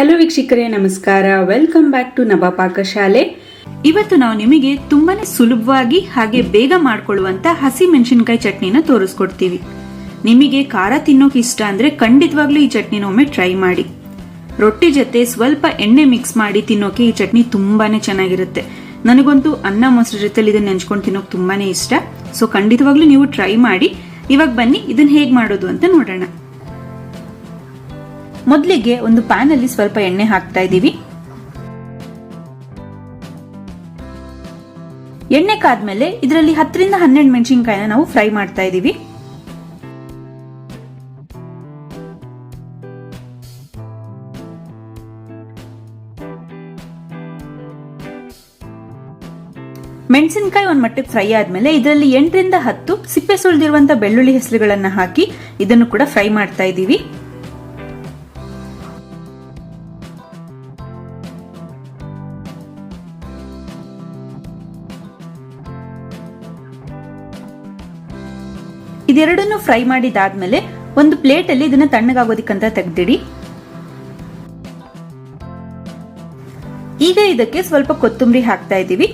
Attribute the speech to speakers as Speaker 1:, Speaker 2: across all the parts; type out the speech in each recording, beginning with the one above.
Speaker 1: Hello ವೀಕ್ಷಕರೇ, ನಮಸ್ಕಾರ. Welcome back to ನವ ಪಾಕಶಾಲೆ
Speaker 2: ಇವತ್ತು ನಾವು ನಿಮಗೆ ತುಂಬಾನೇ ಸುಲಭವಾಗಿ ಹಾಗೆ ಬೇಗ ಮಾಡ್ಕೊಳ್ಳುವಂತ ಹಸಿ ಮೆಣಸಿನಕಾಯಿ ಚಟ್ನಿನ ತೋರಿಸ್ಕೊಡ್ತೀವಿ. ನಿಮಗೆ ಖಾರ ತಿನ್ನೋಕೆ ಇಷ್ಟ ಅಂದ್ರೆ ಖಂಡಿತವಾಗ್ಲೂ ಈ ಚಟ್ನಿನ ಒಮ್ಮೆ ಟ್ರೈ ಮಾಡಿ. ರೊಟ್ಟಿ ಜೊತೆ ಸ್ವಲ್ಪ ಎಣ್ಣೆ ಮಿಕ್ಸ್ ಮಾಡಿ ತಿನ್ನೋಕೆ ಈ ಚಟ್ನಿ ತುಂಬಾನೇ ಚೆನ್ನಾಗಿರುತ್ತೆ. ನನಗಂತೂ ಅನ್ನ ಮೊಸರು ಜೊತೆಲಿ ಇದನ್ನ ನೆಂಚ್ಕೊಂಡು ತಿನ್ನೋಕೆ ತುಂಬಾನೇ ಇಷ್ಟ. ಸೊ ಖಂಡಿತವಾಗ್ಲೂ ನೀವು ಟ್ರೈ ಮಾಡಿ. ಇವಾಗ ಬನ್ನಿ, ಇದನ್ನ ಹೇಗೆ ಮಾಡೋದು ಅಂತ ನೋಡೋಣ. ಮೊದಲಿಗೆ ಒಂದು ಪ್ಯಾನ್ ಅಲ್ಲಿ ಸ್ವಲ್ಪ ಎಣ್ಣೆ ಹಾಕ್ತಾ ಇದ್ದೀವಿ. ಎಣ್ಣೆ ಕಾದ್ಮೇಲೆ ಇದರಲ್ಲಿ ಹತ್ತರಿಂದ ಹನ್ನೆರಡು ಮೆಣಸಿನಕಾಯಿನ ನಾವು ಫ್ರೈ ಮಾಡ್ತಾ ಇದ್ದೀವಿ. ಮೆಣಸಿನಕಾಯಿ ಒಂದ್ ಮಟ್ಟಕ್ಕೆ ಫ್ರೈ ಆದ್ಮೇಲೆ ಇದರಲ್ಲಿ ಎಂಟರಿಂದ ಹತ್ತು ಸಿಪ್ಪೆ ಸುಳಿದಿರುವಂತಹ ಬೆಳ್ಳುಳ್ಳಿ ಹೆಸರುಗಳನ್ನ ಹಾಕಿ ಇದನ್ನು ಕೂಡ ಫ್ರೈ ಮಾಡ್ತಾ ಇದ್ದೀವಿ. ಇದೆರಡನ್ನು ಫ್ರೈ ಮಾಡಿದಾದ್ಮೇಲೆ ಒಂದು ಪ್ಲೇಟ್ ಅಲ್ಲಿ ಇದನ್ನ ತಣ್ಣಗಾಗೋದಿಕ್ಕಂತ ತೆಗ್ದಿಡಿ. ಈಗ ಇದಕ್ಕೆ ಸ್ವಲ್ಪ ಕೊತ್ತಂಬರಿ ಹಾಕ್ತಾ ಇದ್ದೀವಿ.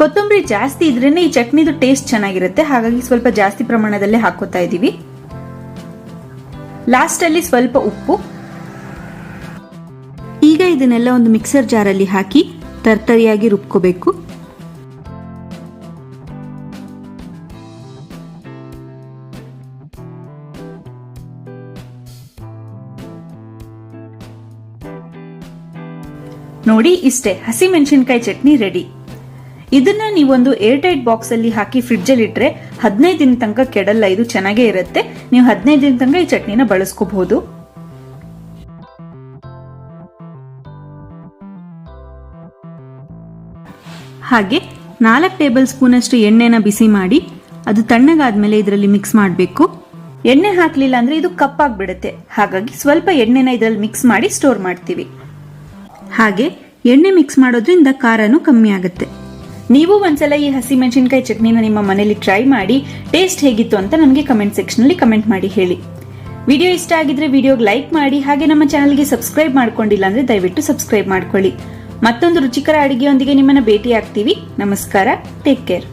Speaker 2: ಕೊತ್ತಂಬರಿ ಜಾಸ್ತಿ ಇದ್ರೇನೆ ಈ ಚಟ್ನಿದು ಟೇಸ್ಟ್ ಚೆನ್ನಾಗಿರುತ್ತೆ, ಹಾಗಾಗಿ ಸ್ವಲ್ಪ ಜಾಸ್ತಿ ಪ್ರಮಾಣದಲ್ಲಿ ಹಾಕೋತಾ ಇದ್ದೀವಿ. ಲಾಸ್ಟ್ ಅಲ್ಲಿ ಸ್ವಲ್ಪ ಉಪ್ಪು. ಈಗ ಇದನ್ನೆಲ್ಲ ಒಂದು ಮಿಕ್ಸರ್ ಜಾರಲ್ಲಿ ಹಾಕಿ ತರ್ತರಿಯಾಗಿ ರುಬ್ಕೋಬೇಕು. ನೋಡಿ ಇಷ್ಟೇ, ಹಸಿ ಮೆಣಸಿನಕಾಯಿ ಚಟ್ನಿ ರೆಡಿ ಇದನ್ನ ನೀವೊಂದು ಏರ್ ಟೈಟ್ ಬಾಕ್ಸ್ ಅಲ್ಲಿ ಹಾಕಿ ಫ್ರಿಡ್ಜ್ ಅಲ್ಲಿ ಇಟ್ರೆ ಹದಿನೈದು ದಿನ ತನಕ ಕೆಡಲ್ಲ, ಇದು ಚೆನ್ನಾಗೇ ಇರುತ್ತೆ. ನೀವು ಹದಿನೈದು ದಿನ ತನಕ ಈ ಚಟ್ನಿನ ಬಳಸ್ಕೋಬಹುದು. ಹಾಗೆ ನಾಲ್ಕು ಟೇಬಲ್ ಸ್ಪೂನ್ ಅಷ್ಟು ಎಣ್ಣೆನ ಬಿಸಿ ಮಾಡಿ, ಅದು ತಣ್ಣಗಾದ್ಮೇಲೆ ಇದರಲ್ಲಿ ಮಿಕ್ಸ್ ಮಾಡಬೇಕು. ಎಣ್ಣೆ ಹಾಕ್ಲಿಲ್ಲ ಅಂದ್ರೆ ಇದು ಕಪ್ಪಾಗ್ಬಿಡುತ್ತೆ. ಹಾಗಾಗಿ ಸ್ವಲ್ಪ ಎಣ್ಣೆನ ಇದರಲ್ಲಿ ಮಿಕ್ಸ್ ಮಾಡಿ ಸ್ಟೋರ್ ಮಾಡ್ತೀವಿ. ಹಾಗೆ ಎಣ್ಣೆ ಮಿಕ್ಸ್ ಮಾಡೋದ್ರಿಂದ ಖಾರನೂ ಕಮ್ಮಿ ಆಗುತ್ತೆ. ನೀವು ಒಂದ್ಸಲ ಈ ಹಸಿ ಮೆಣಸಿನಕಾಯಿ ಚಟ್ನಿನ ನಿಮ್ಮ ಮನೆಯಲ್ಲಿ ಟ್ರೈ ಮಾಡಿ ಟೇಸ್ಟ್ ಹೇಗಿತ್ತು ಅಂತ ನಮಗೆ ಕಮೆಂಟ್ ಸೆಕ್ಷನ್ ಅಲ್ಲಿ ಕಮೆಂಟ್ ಮಾಡಿ ಹೇಳಿ. ವಿಡಿಯೋ ಇಷ್ಟ ಆಗಿದ್ರೆ ವಿಡಿಯೋಗೆ ಲೈಕ್ ಮಾಡಿ, ಹಾಗೆ ನಮ್ಮ ಚಾನಲ್ಗೆ ಸಬ್ಸ್ಕ್ರೈಬ್ ಮಾಡ್ಕೊಂಡಿಲ್ಲ ಅಂದ್ರೆ ದಯವಿಟ್ಟು ಸಬ್ಸ್ಕ್ರೈಬ್ ಮಾಡ್ಕೊಳ್ಳಿ. ಮತ್ತೊಂದು ರುಚಿಕರ ಅಡಿಗೆಯೊಂದಿಗೆ ನಿಮ್ಮನ್ನ ಭೇಟಿ ಆಗ್ತೀವಿ ನಮಸ್ಕಾರ. Take care